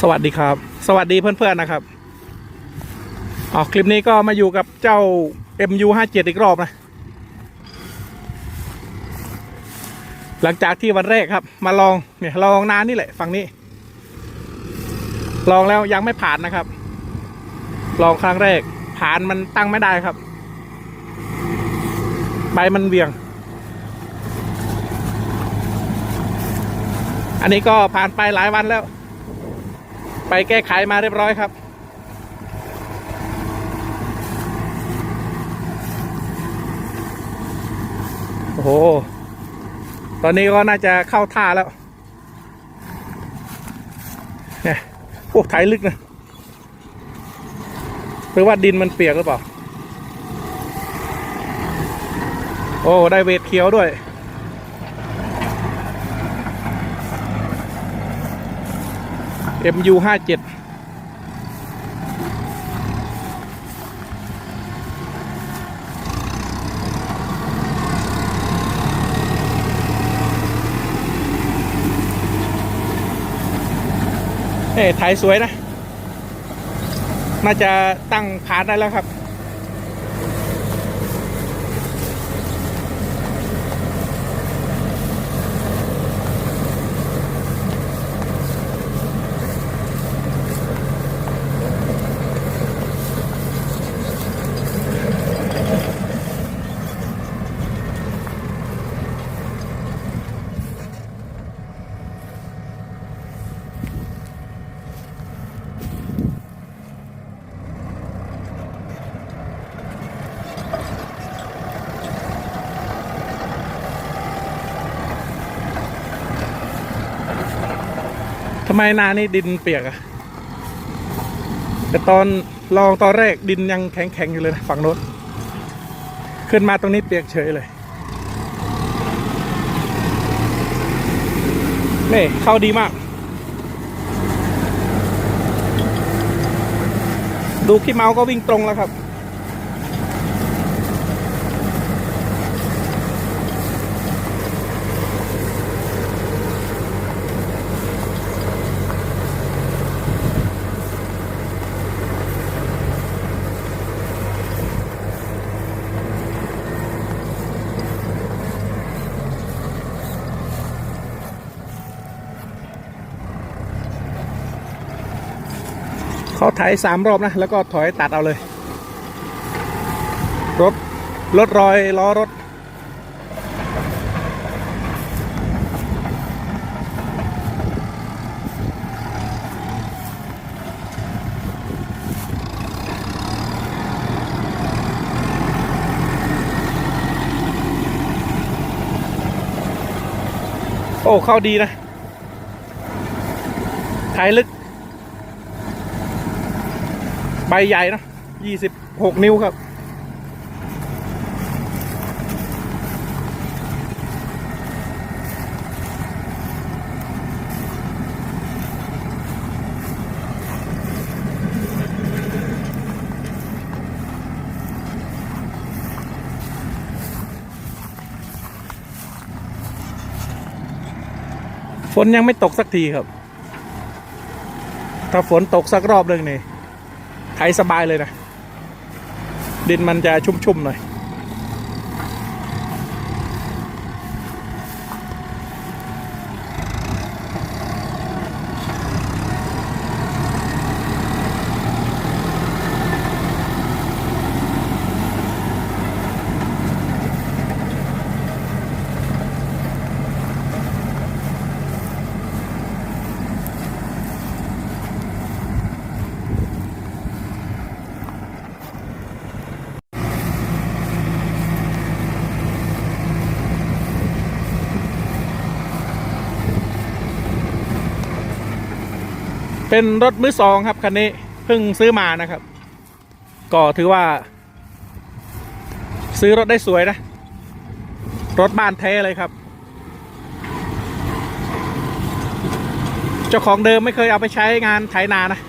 สวัสดีครับ สวัสดีเพื่อนๆนะครับอ๋อคลิปนี้ก็มาอยู่กับเจ้า MU57 อีกรอบนะ หลังจากที่วันแรกครับ มาลองเนี่ยลองนานนี่แหละฝั่งนี้ ลองแล้วยังไม่ผ่านนะครับ ลองครั้งแรก ผ่านมันตั้งไม่ได้ครับ ใบมันเวียง อันนี้ก็ผ่านไปหลายวันแล้ว ไปแก้ไขมาเรียบร้อยครับ โอ้โห ตอนนี้ก็น่าจะเข้าท่าแล้วเนี่ยพวกไถลึกนะหรือว่าดินมันเปียกหรือเปล่า โอ้ ได้เวทเขียวด้วย MU ห้าเจ็ดเอ้ถ่ายสวยนะ น่าจะตั้งผ่านได้แล้วครับ ไมนานี่ดินเปียกอะแต่ตอนลองตอนแรกดินยังแข็งๆอยู่เลยนะฝั่งโน้นขึ้นมาตรงนี้เปียกเฉยเลยนี่เข้าดีมาก ดูขี้เมาก็วิ่งตรงแล้วครับ เขาไถสามรอบนะ แล้วก็ถอยตัดเอาเลย รถรถรอยล้อรถ โอ้ เข้าดีนะไถลึก ใบ ใหญ่นะยี่สิบหกนิ้วครับ ฝนยังไม่ตกสักทีครับ ถ้าฝนตกสักรอบหนึ่งนี่ ไถสบายเลยนะ ดินมันจะชุ่มๆหน่อย เป็นรถมือสองครับคันนี้เพิ่งซื้อมานะครับ ก็ถือว่า ซื้อรถได้สวยนะ รถบ้านแท้เลยครับ เจ้าของเดิมไม่เคยเอาไปใช้งานไถนานะ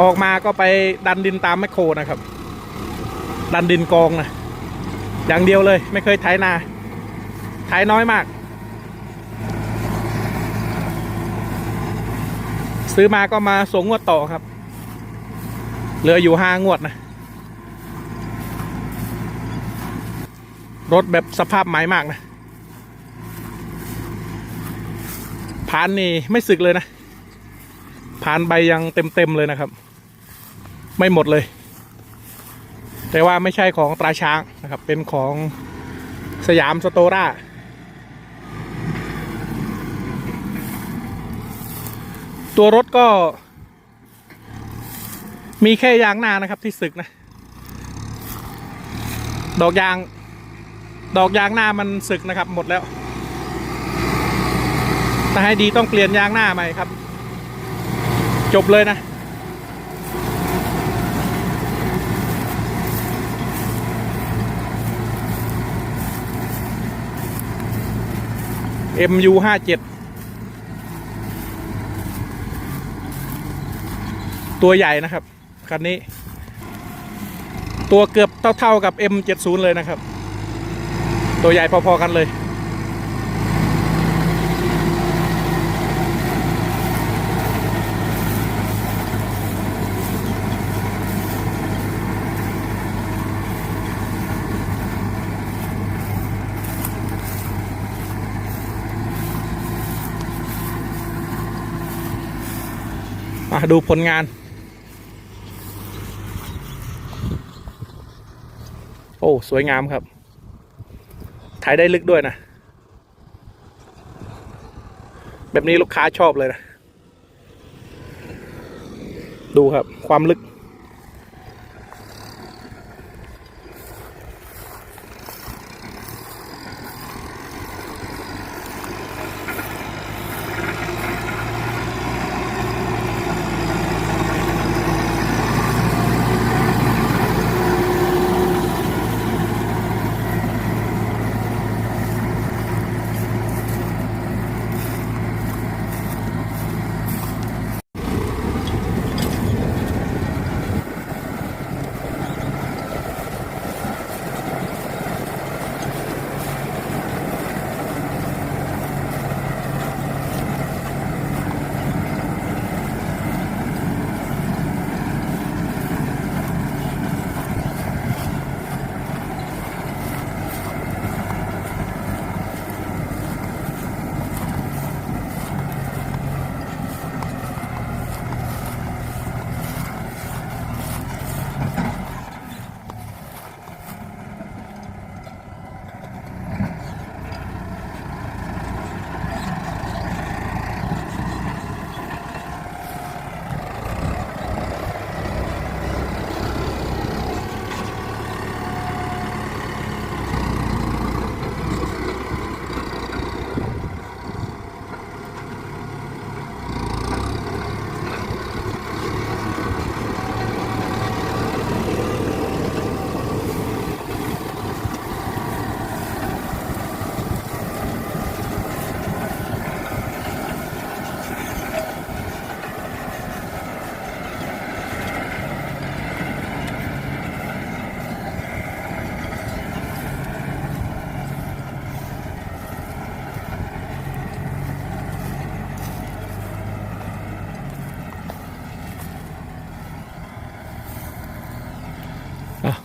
ออกมาก็ไปดันดินตามแมคโครนะครับ ดันดินกองนะอย่างเดียวเลยไม่เคยไถนาไถน้อยมาก ซื้อมาก็มาส่งงวดต่อครับ เหลืออยู่ห้างวดนะ รถแบบสภาพใหม่มากนะพานนี่ไม่สึกเลยนะพานใบยังเต็มๆเลยนะครับ ไม่หมดเลย แต่ว่าไม่ใช่ของตราช้างนะครับ เป็นของสยามสโตร่า ตัวรถก็ มีแค่ยางหน้านะครับที่สึกนะ ดอกยาง ดอกยางหน้ามันสึกนะครับ หมดแล้วถ้าให้ดีต้องเปลี่ยนยางหน้าใหม่ครับ จบเลยนะ MU ห้าเจ็ด ตัวใหญ่นะครับคันนี้ ตัวเกือบเท่าๆกับ M70 เลยนะครับ ตัวใหญ่พอๆกันเลย มาดูผลงาน อ้สวยงามครับ ถ่ายได้ลึกด้วยนะ แบบนี้ลูกค้าชอบเลยนะ ดูครับความลึก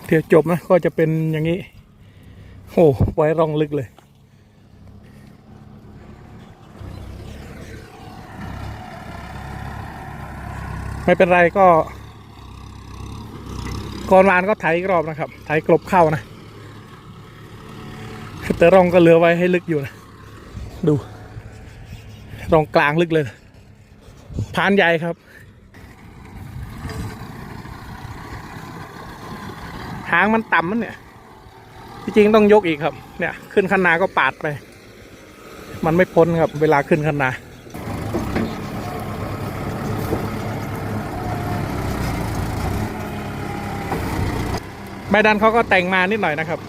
เที่ยวจบนะก็จะเป็นอย่างนี้โอ้ไว้ร่องลึกเลย ไม่เป็นไรก็ก่อนวานก็ไถกรอบนะครับ ไถกลบเข้านะแต่ร่องก็เหลือไว้ให้ลึกอยู่นะ ดู ร่องกลางลึกเลย พานใหญ่ครับ หางมันต่ำมันเนี่ยที่จริงต้องยกอีกครับ เนี่ย ขึ้นคันนาก็ปาดไป มันไม่พ้นครับ เวลาขึ้นคันนาใบดันเขาก็แต่งมานิดหน่อยนะครับ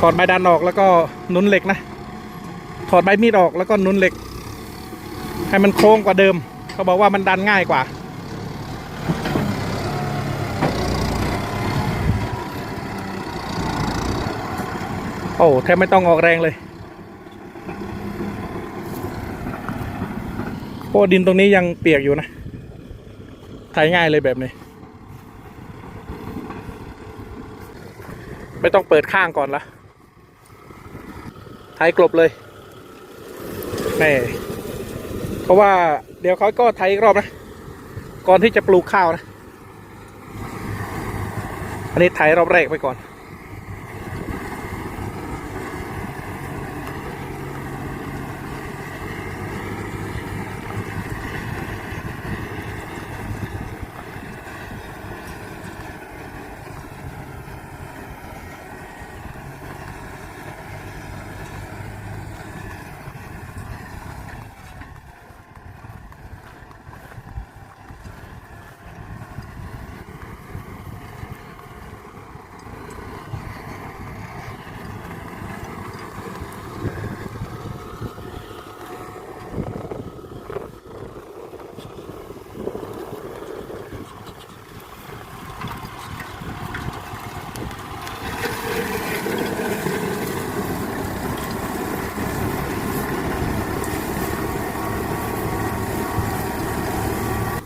ถอดใบดันออกแล้วก็นุนเหล็กนะ ถอดใบมีดออกแล้วก็นุนเหล็ก ให้มันโค้งกว่าเดิม เขาบอกว่ามันดันง่ายกว่า โอ้แทบไม่ต้องออกแรงเลยโอ้ราะดินตรงนี้ยังเปียกอยู่นะไถง่ายเลยแบบนี้ ไม่ต้องเปิดข้างก่อนละไถกลบเลยแม่เพราะว่าเดี๋ยวเขาก็ไถอีกรอบนะ ก่อนที่จะปลูกข้าวนะ อันนี้ไถรอบแรกไปก่อน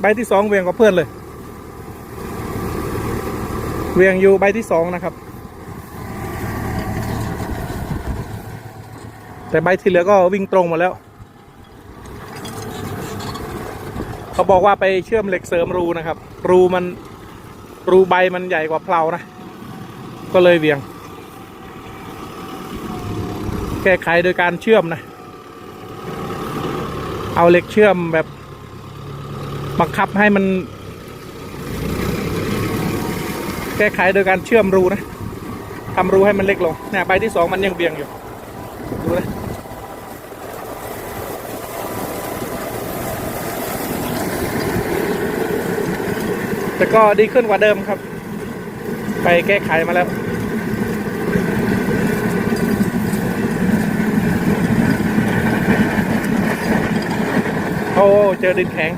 ใบที่สองเวียงกับเพื่อนเลย เวียงอยู่ใบที่สองนะครับ แต่ใบที่เหลือก็วิ่งตรงหมดแล้ว เขาบอกว่าไปเชื่อมเหล็กเสริมรูนะครับ รูมันรูใบมันใหญ่กว่าเพลานะ ก็เลยเวียง แก้ไขโดยการเชื่อมนะ เอาเหล็กเชื่อมแบบ บังคับให้มัน แก้ไขโดยการเชื่อมรูนะทำรูให้มันเล็กลงเนี่ยใบที่สองมันยังเบี่ยงอยู่ ดูนะแต่ก็ดีขึ้นกว่าเดิมครับ ไปแก้ไขมาแล้วโอ้ เจอดินแข็ง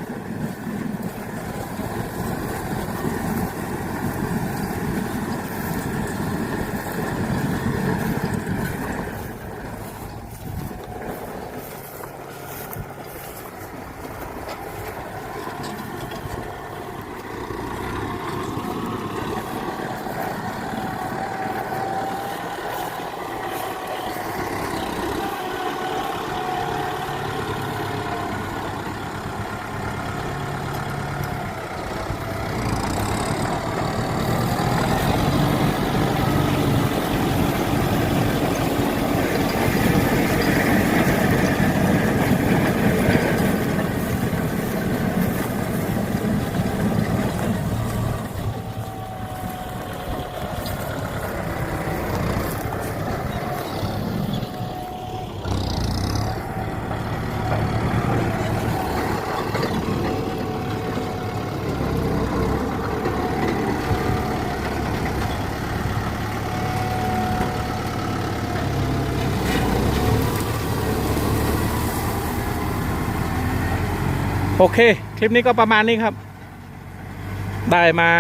โอเค คลิปนี้ก็ประมาณนี้ครับ ได้มา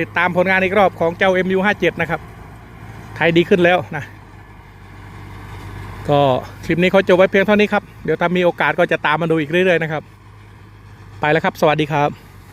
ติดตามผลงานอีกรอบของเจ้า MU57 นะครับไทยดีขึ้นแล้วนะ ก็คลิปนี้เขาจบไว้เพียงเท่านี้ครับ เดี๋ยวถ้ามีโอกาสก็จะตามมาดูอีกเรื่อยๆนะครับ ไปแล้วครับ สวัสดีครับ